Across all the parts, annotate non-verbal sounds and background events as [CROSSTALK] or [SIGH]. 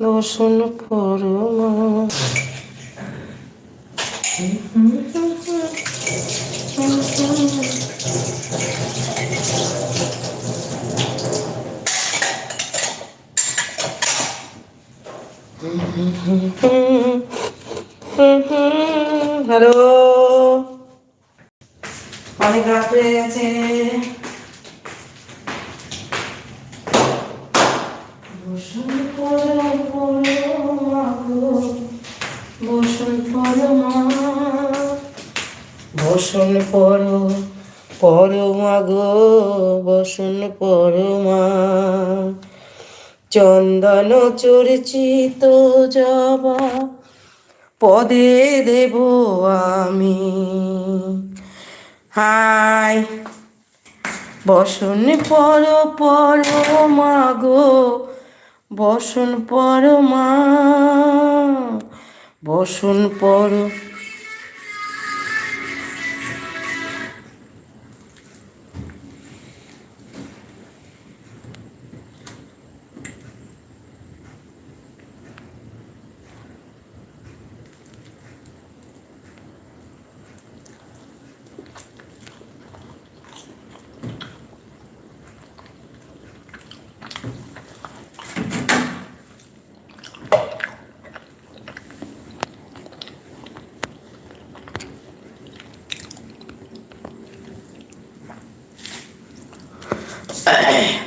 দর্শন পরমা হ্যালো। অনেক রাত হয়ে গেছে। বসুন পরমা পরমা গো, পরমা পর পরমা গো বসুন পরমা চন্দন চর্চিত জবা পদে দেব আমি। হাই বসন পর পর মাগো বসন পর মা বসুন পর Ugh. [CLEARS THROAT]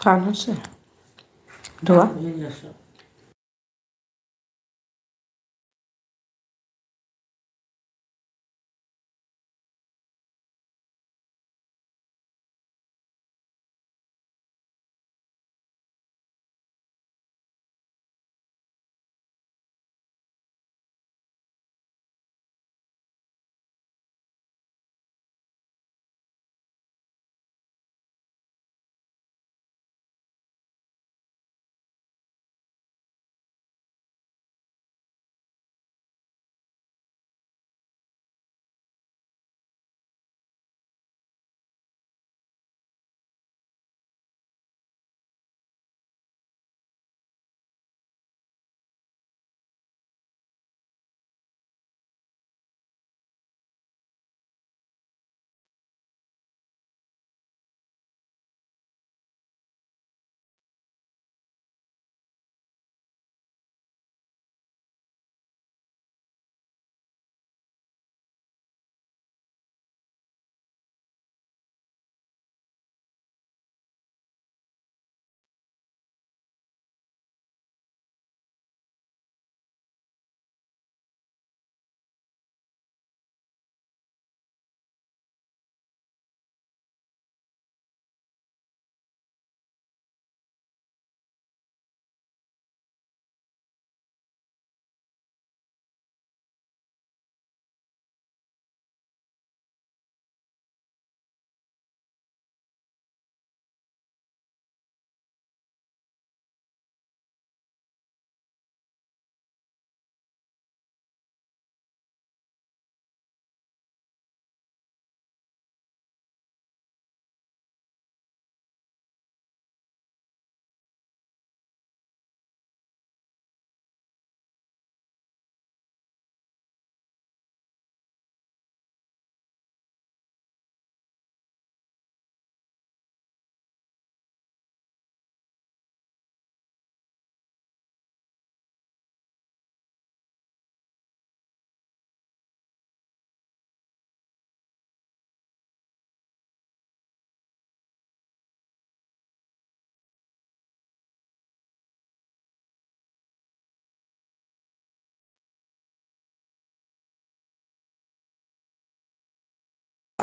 কান হচ্ছে ধোয়া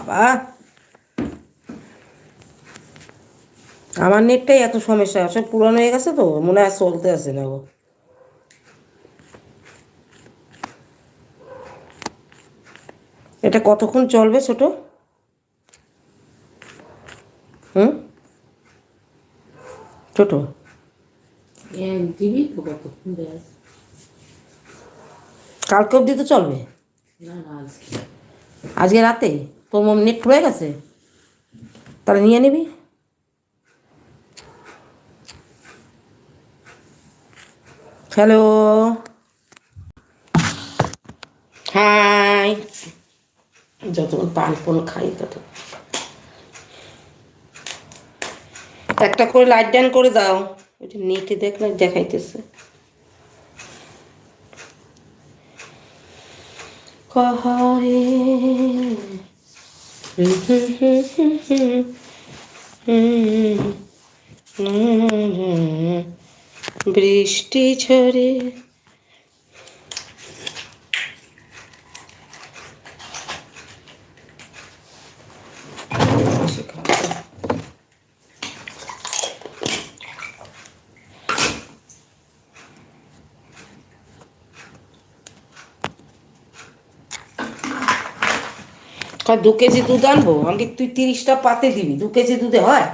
বাবা। আমার নেটটাই এত সমস্যা সব পুরানো হয়ে গেছে তো মনে হয় চলতে আছে না গো। এটা কতক্ষণ চলবে ছোট? হুম? ছোট? ব্যাস কালকে অবধি তো চলবে? আজকে রাতে? তোর মম নেট পড়ে গেছে? তাহলে নিয়ে নিবি। হ্যালো হাই যতক্ষণ পান পন খাই তত একটা করে লাইট ডান করে দাও। ওইটা নেটে দেখলে দেখাইতেছে। কহারে বৃষ্টি ঝরে কয়, দু কেজি দুধ আনব? আমাকে তুই তিরিশটা পাতে দিবি? দু কেজি দুধে হয়?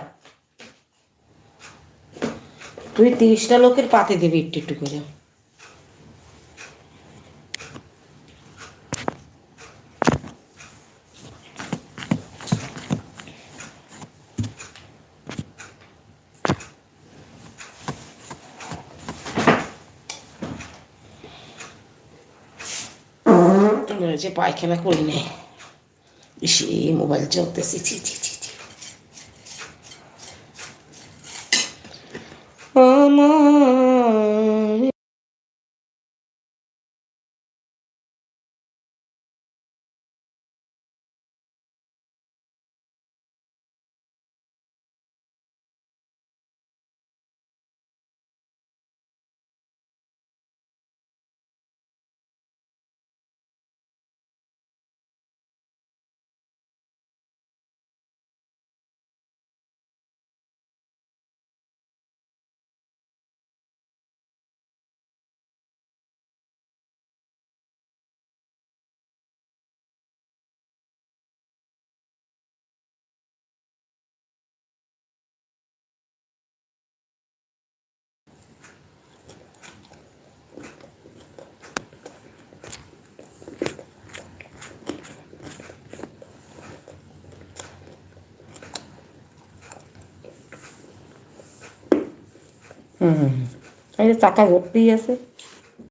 তুই তিরিশটা লোকের পাতে দিবি একটু একটু করে। যে পায়খানা করি নাই। ইসে মোবাইল চলতেছে ছি ছি ছি ছি। আমার হুম হুম। এই যে চাকা ভর্তি আছে